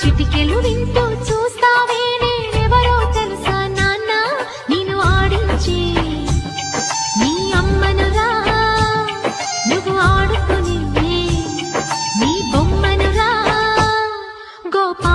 చిటికెలు వింటూ చూస్తావే నేనెవరో తెలుసా నాన్న? నేను ఆడించి నీ అమ్మనురా. నువ్వు ఆడుకుని నీ గోపా